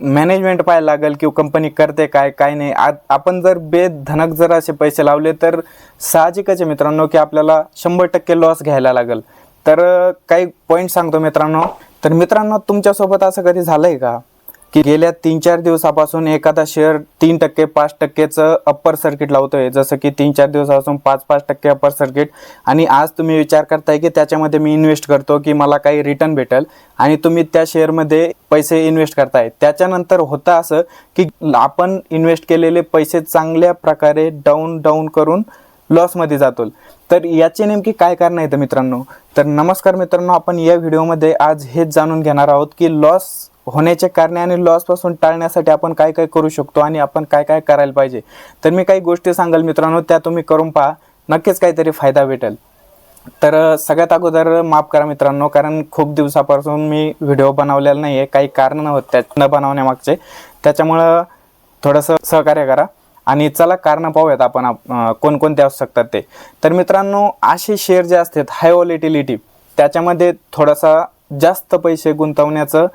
Management पाहायला लागेल की कंपनी करते काय काय नाही. आपण जर बेधनक जर असे पैसे लावले तर साहजिकच आहे मित्रांनो की आपल्याला शंभर टक्के लॉस घ्यायला लागेल. तर काही पॉईंट सांगतो मित्रांनो. तर मित्रांनो तुमच्यासोबत असं कधी झालं आहे का? की गेल्या तीन चार दिवसापासून एखादा शेअर तीन टक्के पाच टक्केचं अप्पर सर्किट लावतोय. जसं की तीन चार दिवसापासून पाच पाच टक्के अप्पर सर्किट आणि आज तुम्ही विचार करताय की त्याच्यामध्ये मी इन्व्हेस्ट करतो की मला काही रिटर्न भेटेल आणि तुम्ही त्या शेअरमध्ये पैसे इन्व्हेस्ट करताय. त्याच्यानंतर होतं असं की आपण इन्व्हेस्ट केलेले पैसे चांगल्या प्रकारे डाऊन डाऊन करून लॉसमध्ये जातो तर याचे नेमकी काय कारण आहेत मित्रांनो? तर नमस्कार मित्रांनो आपण या व्हिडिओमध्ये आज हेच जाणून घेणार आहोत की लॉस होण्याचे कारणे आणि लॉसपासून टाळण्यासाठी आपण काय काय करू शकतो आणि आपण काय काय करायला पाहिजे. तर मी काही गोष्टी सांगाल मित्रांनो त्या तुम्ही करून पहा. नक्कीच काहीतरी फायदा भेटेल. तर सगळ्यात अगोदर माफ करा मित्रांनो कारण खूप दिवसापासून मी व्हिडिओ बनवलेला नाही आहे काही कारण होत त्या न बनवण्यामागचे. त्याच्यामुळं थोडंसं सहकार्य करा. आणि चला कारणं पाहूयात आपण कोणकोणते असू शकतात ते. तर मित्रांनो असे शेअर जे असतात हाय व्हॉलिटिलिटी त्याच्यामध्ये थोडासा जास्त पैसे गुंतवण्याचं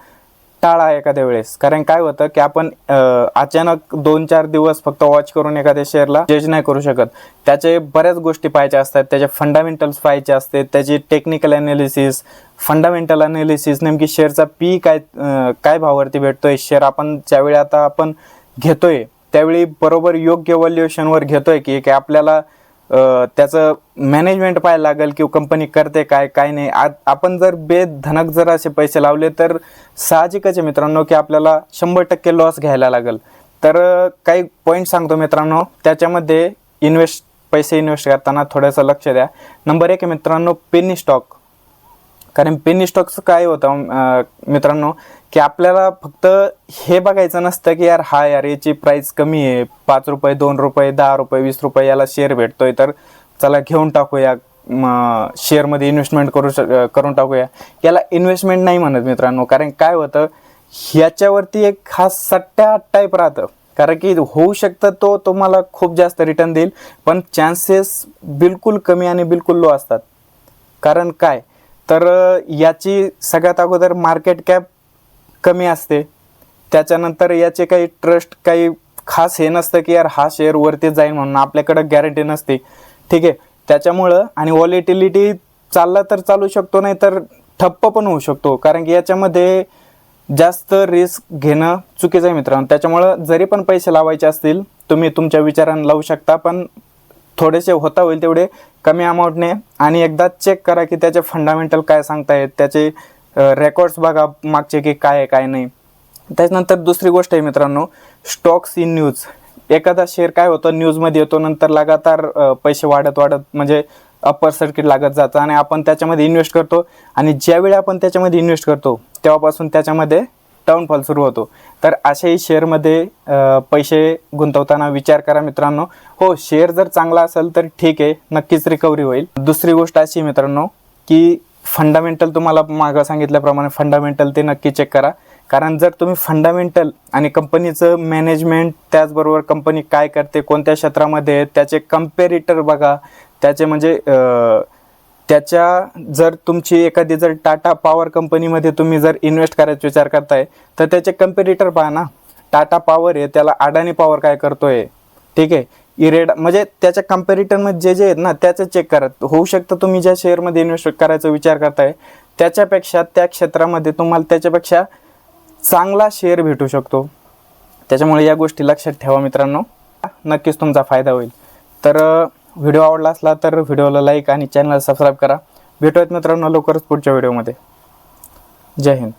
टाळा एखाद्या वेळेस. कारण काय होतं की आपण अचानक दोन चार दिवस फक्त वॉच करून एखाद्या शेअरला जज नाही करू शकत. त्याचे बऱ्याच गोष्टी पाहायच्या असतात. त्याचे फंडामेंटल्स पाहायचे असते त्याची टेक्निकल अनालिसिस फंडामेंटल अनालिसिस नेमकी शेअरचा पी काय काय भावावरती भेटतोय? शेअर आपण ज्यावेळी आता आपण घेतोय त्यावेळी बरोबर योग्य व्हॅल्युएशनवर घेतोय की आपल्याला त्याचं मॅनेजमेंट पाहायला लागेल की कंपनी करते काय काय नाही. आपण जर बेधनक जर असे पैसे लावले तर साहजिकच आहे मित्रांनो की आपल्याला शंभर टक्के लॉस घ्यायला लागेल. तर काही पॉईंट सांगतो मित्रांनो. त्याच्यामध्ये इन्व्हेस्ट पैसे इन्व्हेस्ट करताना थोडंसं लक्ष द्या. नंबर एक आहे मित्रांनो पेनी स्टॉक कारण पेनी स्टॉकचं काय होतं मित्रांनो की आपल्याला फक्त हे बघायचं नसतं की यार हा यार याची प्राईस कमी आहे. पाच रुपये दोन रुपये दहा रुपये वीस रुपये याला शेअर भेटतोय. तर चला घेऊन टाकूया शेअरमध्ये इन्व्हेस्टमेंट करू शक करून टाकूया. याला इन्व्हेस्टमेंट नाही म्हणत मित्रांनो कारण काय होतं ह्याच्यावरती एक हा सट्ट्या टाईप राहतं. कारण की होऊ शकतं तो तुम्हाला खूप जास्त रिटर्न देईल पण चान्सेस बिलकुल कमी आणि बिलकुल लो असतात. कारण काय? तर याची सगळ्यात अगोदर मार्केट कॅप कमी असते. त्याच्यानंतर याचे काही ट्रस्ट काही खास हे नसतं की यार हा शेअर वरती जाईल म्हणून आपल्याकडं गॅरंटी नसते. ठीक आहे. त्याच्यामुळं आणि वॉलिटिलिटी चालला तर चालू शकतो नाही तर ठप्प पण होऊ शकतो. कारण की याच्यामध्ये जास्त रिस्क घेणं चुकीचं आहे मित्रांनो. त्याच्यामुळं जरी पण पैसे लावायचे असतील तुम्ही तुमच्या विचारानं लावू शकता पण थोडेसे होता होईल तेवढे कमी अमाऊंटने आणि एकदा चेक करा की त्याचे फंडामेंटल काय सांगतायत त्याचे रेकॉर्ड्स बघा मागचे की काय आहे काय नाही. त्याच्यानंतर दुसरी गोष्ट आहे मित्रांनो स्टॉक्स इन न्यूज एखादा शेअर काय होतं न्यूजमध्ये येतो नंतर लगातार पैसे वाढत वाढत म्हणजे अप्पर सर्किट लागत जातं आणि आपण त्याच्यामध्ये इन्व्हेस्ट करतो आणि ज्यावेळी आपण त्याच्यामध्ये इन्व्हेस्ट करतो तेव्हापासून त्याच्यामध्ये डाऊनफॉल सुरू होतो. तर अशाही शेअरमध्ये पैसे गुंतवताना विचार करा मित्रांनो. हो शेअर जर चांगला असेल तर ठीक आहे नक्कीच रिकव्हरी होईल. दुसरी गोष्ट अशी मित्रांनो की फंडामेंटल तुम्हाला मागं सांगितल्याप्रमाणे फंडामेंटल ते नक्की चेक करा. कारण जर तुम्ही फंडामेंटल आणि कंपनीचं मॅनेजमेंट त्याचबरोबर कंपनी काय करते कोणत्या क्षेत्रामध्ये त्याचे कम्पेरिटर बघा. त्याचे म्हणजे त्याच्या जर तुमची एखादी जर टाटा पॉवर कंपनीमध्ये तुम्ही जर इन्व्हेस्ट करायचा विचार करताय तर त्याचे कम्पेरिटर पहा ना. टाटा पॉवर आहे त्याला अडाणी पॉवर काय करतोय? ठीक आहे. इरेड म्हणजे त्याच्या कम्पॅरिटनमध्ये जे जे आहेत ना त्याचं चेक करा. होऊ शकतं तुम्ही ज्या शेअरमध्ये इन्व्हेस्ट करायचा विचार करताय त्याच्यापेक्षा त्या क्षेत्रामध्ये तुम्हाला त्याच्यापेक्षा चांगला शेअर भेटू शकतो. त्याच्यामुळे या गोष्टी लक्षात ठेवा मित्रांनो. नक्कीच तुमचा फायदा होईल. तर व्हिडिओ आवडला असला तर व्हिडिओला लाईक आणि चॅनलला सबस्क्राईब करा. भेटूयात मित्रांनो लवकरच पुढच्या व्हिडिओमध्ये जय हिंद.